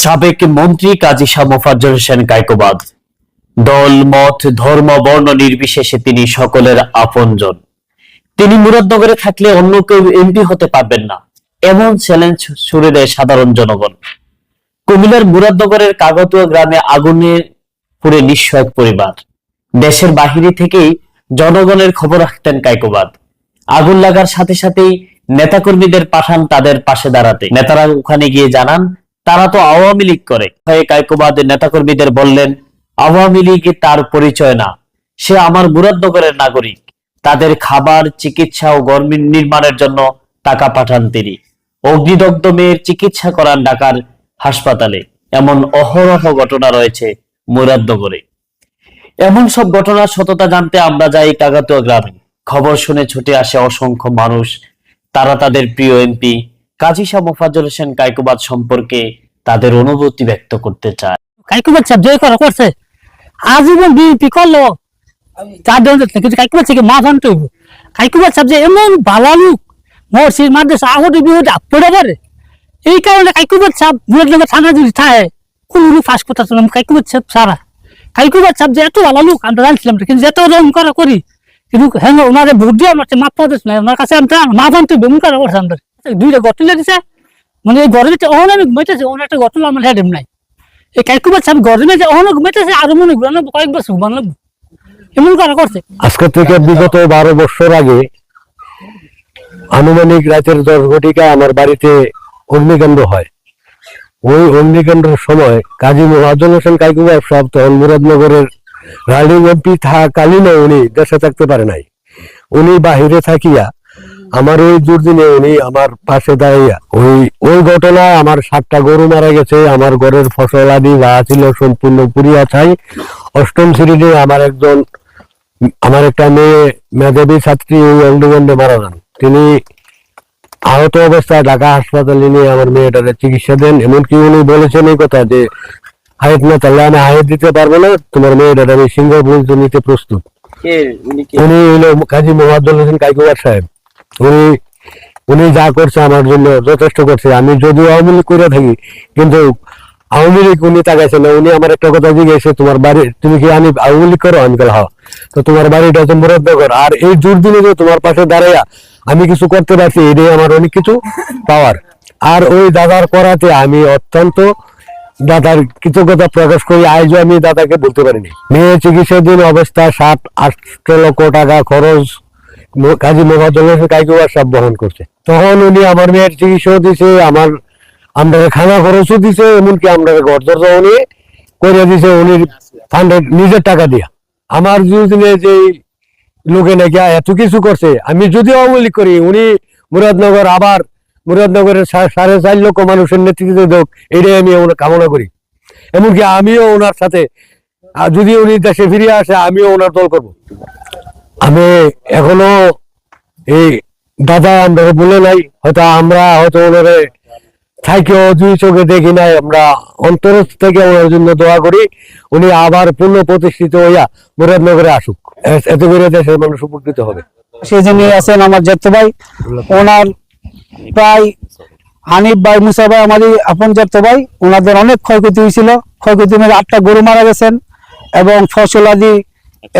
সাবেক মন্ত্রী কাজী শাহ মোফাজ্জল হোসেন কায়কোবাদ। দল, মত, ধর্ম, বর্ণ নির্বিশেষে তিনি সকলের আপনজন। তিনি মুরাদনগরে থাকলে অন্য কেউ এমপি হতে পারবেন না। এমন চ্যালেঞ্জ ছুড়ে দেয় সাধারণ জনগণ। কুমিল্লার মুরাদনগরের কাগতুয়া গ্রামে আগুনে পুড়ে নিঃস্ব এক পরিবার। দেশের বাহিরে থেকেই জনগণের খবর রাখতেন কায়কোবাদ। আগুন লাগার সাথে সাথেই নেতাকর্মীদের পাঠান তাদের পাশে দাঁড়াতে। নেতারা ওখানে গিয়ে জানান তারা তো আওয়ামী লীগ করে। হয়ে কায়কোবাদ নেতাকর্মীদের বললেন, আওয়ামী লীগ তার পরিচয় না। সে আমার মুরাদনগরের নাগরিক। তাদের খাবার, চিকিৎসা ও গর্মী নির্মাণের জন্য টাকা পাঠান তিনি। অগ্নিদগ্ধ মেয়ের চিকিৎসা করান ঢাকার হাসপাতালে। এমন অহরহ ঘটনা রয়েছে মুরাদনগরে। এমন সব ঘটনার সততা জানতে আমরা যাই কাগাতুয়া গ্রামে। খবর শুনে ছুটে আসে অসংখ্য মানুষ। তারা তাদের প্রিয় এমপি কাজী শাহ মোফাজ্জল হোসেন কায়কোবাদ সম্পর্কে তাদের অনুভূতি ব্যক্ত করতে চায়। কাইকুবাদ সাহেব জয় করা, করছে। আজীবন বিএনপি করল। চার জন কিন্তু কাইকুবাদ থেকে মা জানতে হইব। কাইকুবাদ সাহেব যে এমন ভালো লোক মসজিদ মাদ্রাসা আহতে বিহতে পড়ে পারে এই কারণে কাইকুবাদ সাহেব লোকের থানা যদি থাকে, কোন ফাঁস করতে না। কাইকুবাদ সাহেব সারা। কাইকুবাদ সাহেব যে এত ভালো আমরা জানছিলাম কিন্তু যেত রং করা করি কিন্তু হ্যাঁ ভোট দিয়ে আমার মাপ পাওয়া না। কাছে আমরা মা জানতে হইব করা করছে আমাদের দুইটা মানে এই গরমে আমি ঘুমাইতেছি একটা আমার নাই। এই সাহেব গরমে যে আরও মনে ঘুরানো কয়েক বছর ঘুমানো এমন করা করছে? আজকে থেকে বিগত বারো বছর আগে আনুমানিক রাতের দশ ঘটিকায় আমার বাড়িতে অগ্নিকাণ্ড হয়। ওই অগ্নিকাণ্ডের সময় কাজী মহাজন হোসেন কাইকুবার সব তখন মুরাদনগরের রানিং এমপি থাকালীনও উনি দেশে থাকতে পারে নাই। উনি বাহিরে থাকিয়া আমার ওই দুর্দিনে উনি আমার পাশে দাঁড়াইয়া, ওই ওই ঘটনায় আমার সাতটা গরু মারা গেছে, আমার ঘরের ফসল আদি যা ছিল সম্পূর্ণ পুরিয়া ছাই। অষ্টম শ্রেণীতে আমার একজন, আমার একটা মেয়ে, মেধাবী ছাত্রী ওই অগ্নিকাণ্ডে মারা যান। তিনি আহত অবস্থায় ঢাকা হাসপাতালে নিয়ে আমার মেয়েটাকে চিকিৎসা দেন। এমনকি উনি বলেছেন এই কথা যে হাইট না তাহলে আমি হাইট দিতে পারব না। তোমার মেয়েটাকে আমি সিঙ্গার পর্যন্ত নিতে প্রস্তুত। উনি হইল কাজী মোহাম্মদ হোসেন কাইকুয়ার সাহেব। উনি উনি যা করছে আমার জন্য যথেষ্ট করছে। আমি যদিও আওয়ামী লীগ করে থাকি কিন্তু আওয়ামী লীগ উনি তাকাইছে না। উনি আমার একটা কথা জিজ্ঞেসে তোমার বাড়ি তুমি কি আমি আওয়ামী লীগ করো? আমি বললাম, হ্যাঁ। তো তোমার বাড়িটা হচ্ছে মুরাদনগর। আর এই দুর্দিনে যে তোমার পাশে দাঁড়াইয়া আমি কিছু করতে পারছি এটাই আমার অনেক কিছু পাওয়ার আর ওই দাদার করাতে আমি অত্যন্ত দাদার কৃতজ্ঞতা প্রকাশ করি, আজও আমি দাদাকে বলতে পারিনি। মেয়ে চিকিৎসাধীন অবস্থা সাত আট লক্ষ টাকা খরচ কাজী মোহাম্মদ কাইকুয়ার সব বহন করছে। তখন উনি আমার মেয়ের চিকিৎসাও দিছে, আমার আমরা খানা খরচও দিছে, এমনকি আমরা ঘর দরজাও নিয়ে করে দিছে, উনি ফান্ডের নিজের টাকা দিয়া। আমার দুদিনে যে লোকে নাকি এত কিছু করছে, আমি যদিও আওয়ামী করি, উনি মুরাদনগর আবার মুরাদনগরের সাড়ে চার লক্ষ মানুষের নেতৃত্বে দেখ এটাই আমি কামনা করি। এমনকি আমিও ওনার সাথে যদি উনি দেশে ফিরে আসে আমিও ওনার দল করব। আমি এখনও এই দাদা আমরা বলে নাই হয়তো আমরা হয়তো ওনারে থাকেও দুই চোখে দেখি নাই আমরা অন্তর থেকে ওনার জন্য দোয়া করি উনি আবার পূর্ণ প্রতিষ্ঠিত হইয়া মুরাদনগরে আসুক। এত এতে করে দেশের মানুষ উপকৃত হবে। সেই জন্য আছেন আমার জেঠু ভাই। ওনার প্রায় হানিফ ভাই, মুসা ভাই, আমাদের আপন ভাই, ওনাদের অনেক ক্ষয়ক্ষতি হয়েছিল। ক্ষয়ক্ষতি মধ্যে আটটা গরু মারা গেছেন এবং ফসল আদি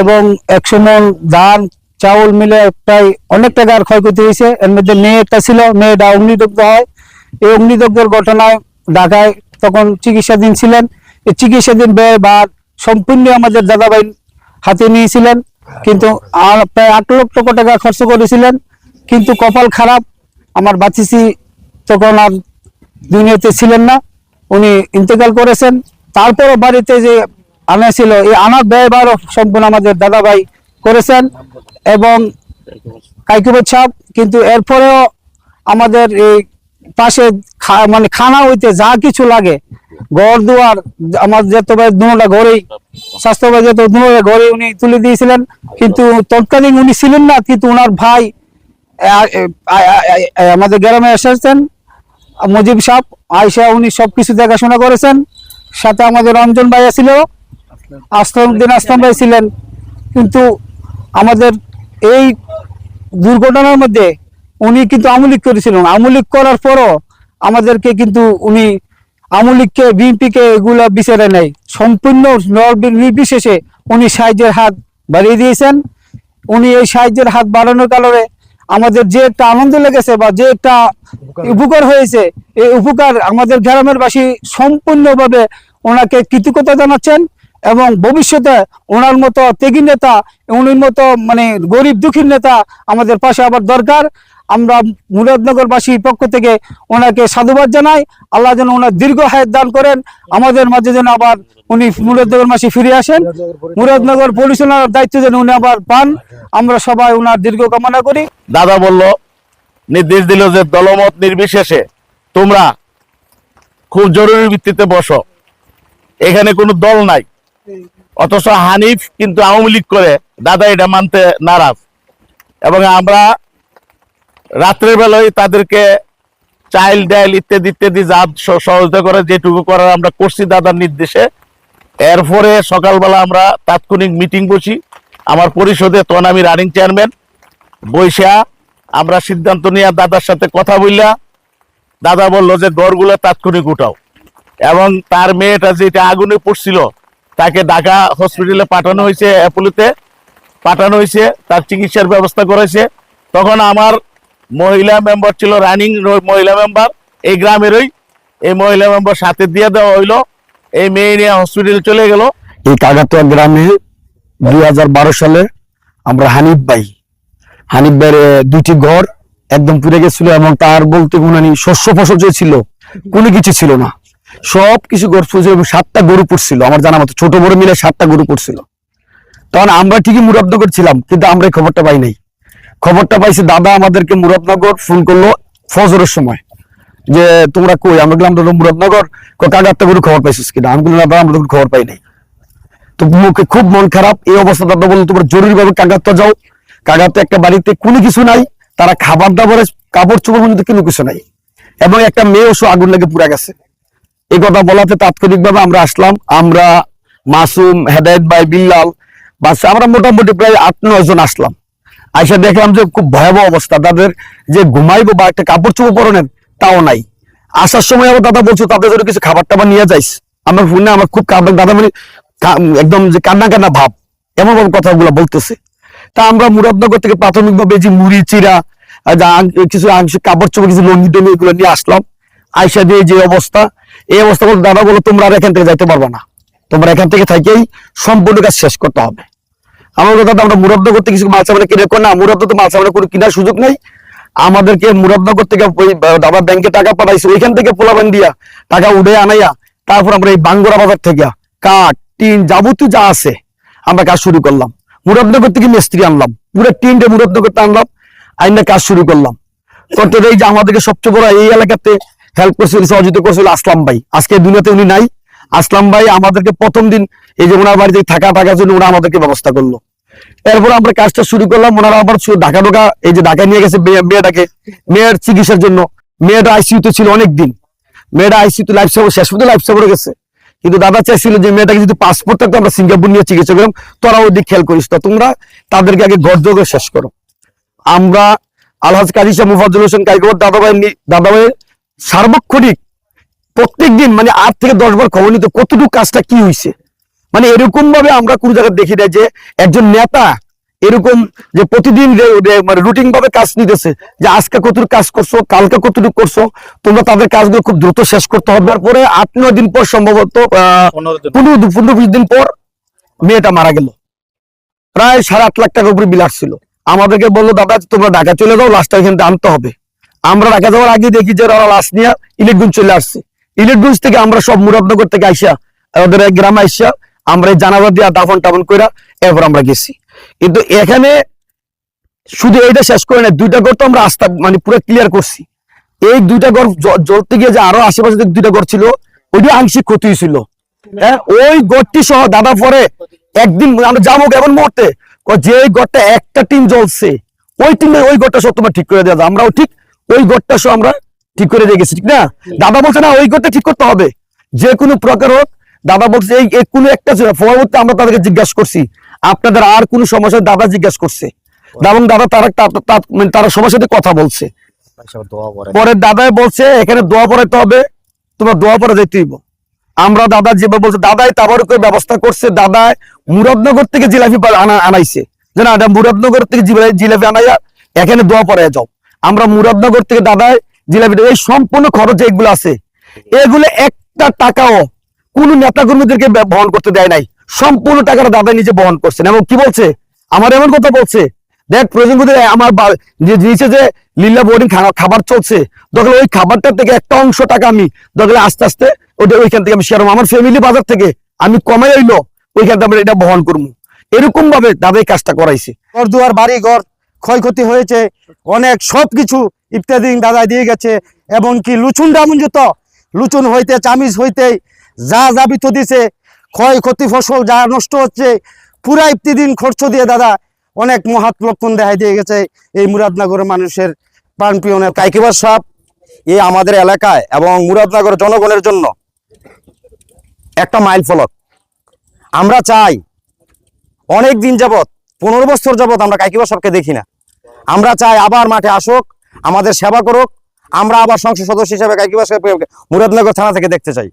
এবং একশো মন ধান, চাউল মিলে প্রায় অনেক টাকার ক্ষয়ক্ষতি হয়েছে। এর মধ্যে মেয়ে একটা ছিল, মেয়েটা অগ্নিদগ্ধ হয়। এই অগ্নিদগ্ধের ঘটনায় ঢাকায় তখন চিকিৎসাধীন ছিলেন। এই চিকিৎসাধীন ব্যয় বা সম্পূর্ণ আমাদের দাদাভাই হাতে নিয়েছিলেন। কিন্তু প্রায় আট লক্ষ টাকা খরচ করেছিলেন। কিন্তু কপাল খারাপ আমার বাচিসি তখন আর দুনিয়াতে ছিলেন না। উনি ইন্তেকাল করেছেন। তারপরও বাড়িতে যে আনা ছিল, এই আনার ব্যয়ভারও সম্পূর্ণ আমাদের দাদাভাই করেছেন এবং কাইকুবের ছাপ কিন্তু এরপরেও আমাদের এই পাশে মানে খানা হইতে যা কিছু লাগে, ঘর দুয়ার, আমার যেত ভাই দুটা ঘরেই স্বাস্থ্য ভাই যেত দুটা ঘরে উনি তুলে দিয়েছিলেন। কিন্তু তৎকালীন উনি ছিলেন না, কিন্তু ওনার ভাই আমাদের গ্রামে এসেছেন মুজিব সাহ আয়সা উনি সবকিছু দেখাশোনা করেছেন। সাথে আমাদের রঞ্জন ভাইয়া ছিল আসলাম উদ্দিন আসলাম ভাই ছিলেন। কিন্তু আমাদের এই দুর্ঘটনার মধ্যে উনি কিন্তু আমলিক করেছিলেন। আমলিক করার পরও আমাদেরকে কিন্তু উনি আমলিককে বিএনপিকে এগুলা বিচারে নেই। সম্পূর্ণ নর- নির্বিশেষে উনি সাহায্যের হাত বাড়িয়ে দিয়েছেন। উনি এই সাহায্যের হাত বাড়ানোর কারণে আমাদের যে একটা আনন্দ লেগেছে বা যে একটা উপকার। হয়েছে এই উপকার আমাদের গ্রামের বাসী সম্পূর্ণভাবে ওনাকে কৃতজ্ঞতা জানাচ্ছেন এবং ভবিষ্যতে ওনার মতো ত্যাগী নেতা উনির মতো মানে গরিব দুঃখীর নেতা আমাদের পাশে আবার দরকার। আমরা মুরাদনগরবাসীর পক্ষ থেকে ওনাকে সাধুবাদ জানাই। আল্লাহ যেন ওনার দীর্ঘ হায়াত দান করেন। আমাদের মাঝে যেন আবার উনি মুরাদনগর মাসে ফিরে আসেন। মুরাদনগর পরিচালনার দায়িত্ব যেন উনি আবার পান। আমরা সবাই ওনার দীর্ঘ কামনা করি। দাদা বলল, নির্দেশ দিল যে দলমত নির্বিশেষে তোমরা খুব জরুরি ভিত্তিতে বসো। এখানে কোনো দল নাই। অথচ হানিফ কিন্তু আওয়ামী লীগ করে। দাদা এটা মানতে নারাজ। এবং আমরা রাত্রের বেলায় তাদেরকে চাইল্ড ডাইল ইত্যাদি ইত্যাদি যা সহযোগিতা করে, যেটুকু করার আমরা করছি দাদার নির্দেশে। এরপরে সকালবেলা আমরা তাৎক্ষণিক মিটিং বসি। আমার পরিষদে তখন আমি রানিং চেয়ারম্যান বৈশা। আমরা সিদ্ধান্ত নিয়ে দাদার সাথে কথা বললা দাদা বলল যে গড়গুলো তাৎক্ষণিক উঠাও। এবং তার মেয়েটা যেটা আগুনে পড়ছিল, তাকে ঢাকা হসপিটালে পাঠানো হয়েছে অ্যাপোলোতে পাঠানো হয়েছে, তার চিকিৎসার ব্যবস্থা করেছে তখন আমার মহিলা মেম্বার ছিল রানিং মহিলা মেম্বার এই গ্রামেরই এই মহিলা মেম্বার সাথে দিয়ে দেওয়া হইল। এই মেয়ে নিয়ে হসপিটালে চলে গেল। এই কাগাতুয়া গ্রামে দুই হাজার বারো সালে আমরা হানিফ ভাই, হানিফ ভাইয়ের দুইটি ঘর একদম পুড়ে গেছিল এবং তার বলতে কোনো শস্য ফসল যে ছিল, কোনো কিছু ছিল না। সব কিছু গরু পড়ছিল এবং সাতটা গরু পড়ছিল, আমার জানা মতো। ছোট বড় মিলে সাতটা গরু পড়ছিল। তখন আমরা ঠিকই মুরাব্দ করছিলাম কিন্তু আমরা এই খবরটা পাই নাই। খবরটা পাইছি, দাদা আমাদেরকে মুরাদনগর ফোন করল ফজরের সময়। যে, তোমরা কই? আমরা গেলাম দাদা, মুরাদনগর কাগাত্তা গরু খবর পাইছিস কিনা? আমি বললাম, দাদা, আমরা খবর পাই নাই। তো মুখে খুব মন খারাপ, এই অবস্থা, দাদা বলল, তোমরা জরুরি ভাবে কাগাত্তা যাও। কাগাত্তা একটা বাড়িতে কোনো কিছু নাই, তারা খাবার দাবারের কাপড় চোপড় পর্যন্ত কোনো কিছু নাই। এবং একটা মেয়ে ওসব আগুন লেগে পুরা গেছে। এই কথা বলাতে তাৎক্ষণিক ভাবে আমরা আসলাম। আমরা মাসুম, হেদায়ত ভাই, বিল্লাল, বাস আমরা মোটামুটি প্রায় আট নয় জন আসলাম। আইসা দেখলাম যে খুব ভয়াবহ অবস্থা। তাদের যে ঘুমাইবো বা একটা কাপড় চোপড় পরনের, তাও নাই। আসার সময় আবার দাদা বলছো, তাদের জন্য কিছু খাবার টাবার নিয়ে যাইস? আমার ফোনে আমার খুব দাদা মানে একদম যে কান্না কান্না ভাব এমন ভাবে কথাগুলো বলতেছে। তা আমরা মুরাদনগর থেকে প্রাথমিকভাবে যে মুড়ি চিরা কিছু কাপড় চোপড়, কিছু লঙ্গি টঙ্গি এগুলো নিয়ে আসলাম। আইসা দিয়ে যে অবস্থা, এই অবস্থা বলতে দাদা বলো তোমরা আর এখান থেকে যাইতে পারবে না। তোমরা এখান থেকে থাকেই সম্পূর্ণ কাজ শেষ করতে হবে। আমার কথা আমরা মুরাদনগর থেকে কিছু মাল সামানে কিনে কর না মুরাদনগর তো মাল সামানে কোনো কেনার সুযোগ নেই। আমাদেরকে মুরাদনগর থেকে ওই ব্যাংকে টাকা পাঠাইছে, ওইখান থেকে পোলাবান দিয়া টাকা উঠে আনাইয়া তারপর আমরা এই বাঙ্গরা বাজার থেকে কাঠ, টিন, যাবতীয় যা আছে, আমরা কাজ শুরু করলাম। মুরাদনগর থেকে মিস্ত্রি আনলাম, পুরো টিনটা মুরাদনগরতে আনলাম, আইনা কাজ শুরু করলাম। করতে দেই যে আমাদেরকে সবচেয়ে বড় এই এলাকাতে হেল্প করছিল, সহযোগিতা করছিল আসলাম ভাই। আজকে দুনিয়াতে উনি নাই আসলাম ভাই, আমাদেরকে প্রথম দিন এই যে ওনার বাড়িতে থাকা থাকার জন্য ওরা আমাদেরকে ব্যবস্থা করল। এরপর আমরা কাজটা শুরু করলাম, ওনারা আবার ঢাকা ঢোকা, এই যে ঢাকা নিয়ে গেছে মেয়েটাকে। মেয়ের চিকিৎসার জন্য। মেয়েটা আইসিইউতে ছিল অনেক দিন মেয়েটা আইসিইউতে লাইফ সাপোর্ট শেষ পর্যন্ত লাইফ সাপোর্টে গেছে। কিন্তু দাদা চাইছিল যে মেয়েটাকে যদি পাসপোর্ট থাকতো, আমরা সিঙ্গাপুর নিয়ে চিকিৎসা করলাম তোরা ওই দিক খেয়াল করিস তো তোমরা তাদেরকে আগে গড়যোগ শেষ করো। আমরা আলহাজ কাজী শাহ মুফাজ্জল হোসেন কাইকোবার দাদাভাই দাদাভাইয়ের সার্বক্ষণিক প্রত্যেক দিন মানে আট থেকে দশ বার খবর নিতে কতটুকু কাজটা কি হয়েছে মানে এরকম ভাবে আমরা কোন জায়গায় দেখি না যে একজন নেতা এরকম যে প্রতিদিন মানে রুটিন ভাবে কাজ নিতেছে যে আজকে কতটুকু কাজ করছ কালকে কতটুকু করছ তোমরা তাদের কাজগুলো খুব দ্রুত শেষ করতে হবে। তারপরে আট নয় দিন পর সম্ভবত পনেরো পনেরো বিশ দিন পর মেয়েটা মারা গেল। প্রায় সাড়ে আট লাখ টাকা উপরে বিল আসছিল। আমাদেরকে বলল দাদা তোমরা ঢাকা চলে যাও লাশটা এখানে আনতে হবে। আমরা ঢাকা যাওয়ার আগে দেখি যে ওরা লাশ নিয়ে ইলেকগুঞ্জ চলে আসছে। ইলেকগুঞ্জ থেকে আমরা সব মুরাদনগর থেকে আইসা ওদের গ্রামে আইসা, আমরা জানাজা দিয়া দাফন টাফন কইরা এরপর আমরা গেছি। কিন্তু এখানে শুধু এইটা শেষ করে না দুইটা ঘর তো আমরা আস্থা মানে পুরো ক্লিয়ার করছি। এই দুইটা ঘর জ্বলতে গিয়ে যে আরও আশেপাশে দুইটা ঘর ছিল, ওইটি আংশিক ক্ষতি হয়েছিল হ্যাঁ ওই ঘরটি সহ দাদা পরে একদিন আমরা যাব কেমন মুহূর্তে? যে গড়টা একটা টিম জ্বলছে, ওই টিমে ওই গড়টা সব তোমার ঠিক করে দেওয়া। আমরাও ঠিক ওই গড়টা সহ আমরা ঠিক করে গেছি ঠিক না? দাদা বলছে না ওই করতে ঠিক করতে হবে। যে কোনো প্রকার হোক দাদা বলছে এই কোনো একটা পরবর্তী আমরা তাদেরকে জিজ্ঞাসা করছি। আপনাদের আর কোনো সমস্যা দাদা জিজ্ঞাসা করছে। এবং দাদা তারা তা- তা- মানে তারা সবার সাথে কথা বলছে। পরে দাদাই বলছে এখানে দোয়া পড়াইতে হবে তোমার দোয়া পরে যেতে হইব। আমরা দাদা যেভাবে বলছে দাদাই তাবারকের ব্যবস্থা করছে দাদাই মুরাদনগর থেকে জিলাপি আনাইছে। যে না মুরাদনগর থেকে জিলা- জিলাপি আনাইয়া এখানে দোয়া পরে যাও। আমরা মুরাদনগর থেকে দাদাই জিলাপি এই সম্পূর্ণ খরচ এগুলো আছে, এগুলো একটা টাকাও কোন নেতা কর্মীদেরকে বহন করতে দেয় নাই। সম্পূর্ণ টাকাটা দাদা নিজে বহন করছেন এবং কি বলছে? আমার এমন কথা বলছে। দেখ, প্রয়োজন আমার নিচে যে লীলা বোর্ডিং খাবার চলছে, দেখলে ওই খাবারটা থেকে একটা অংশ টাকা আমি দেখলে আস্তে আস্তে ওটা ওইখান থেকে আমি শেয়ার আমার ফ্যামিলি বাজার থেকে আমি কমে হইল ওইখান থেকে আমরা এটা বহন করব। এরকম ভাবে দাদা এই কাজটা করাইছে। ঘর দুয়ার বাড়ি ঘর ক্ষয়ক্ষতি হয়েছে, অনেক সব কিছু ইত্যাদি দাদা দিয়ে গেছে এবং কি লুচুন রামুঞ্জত লুচুন হইতে চামিজ হইতে, যা যা যাবিত দিছে, ক্ষয়ক্ষতি ফসল যা নষ্ট হচ্ছে, পুরা ইত্যাদিন খরচ দিয়ে দাদা অনেক মহাত লক্ষণ দেখা দিয়ে গেছে এই মুরাদনগরের মানুষের প্রাণপ্রিয় কাইকিবার সাপ এই আমাদের এলাকায় এবং মুরাদনগর জনগণের জন্য একটা মাইল ফলক। আমরা চাই, অনেক দিন যাবত পনেরো বছর যাবত আমরা কাইকিবা সবকে দেখি না। আমরা চাই আবার মাঠে আসুক, আমাদের সেবা করুক, আমরা আবার সংসদ সদস্য হিসেবে কাকিবাস মুরাদনগর থানা থেকে দেখতে চাই।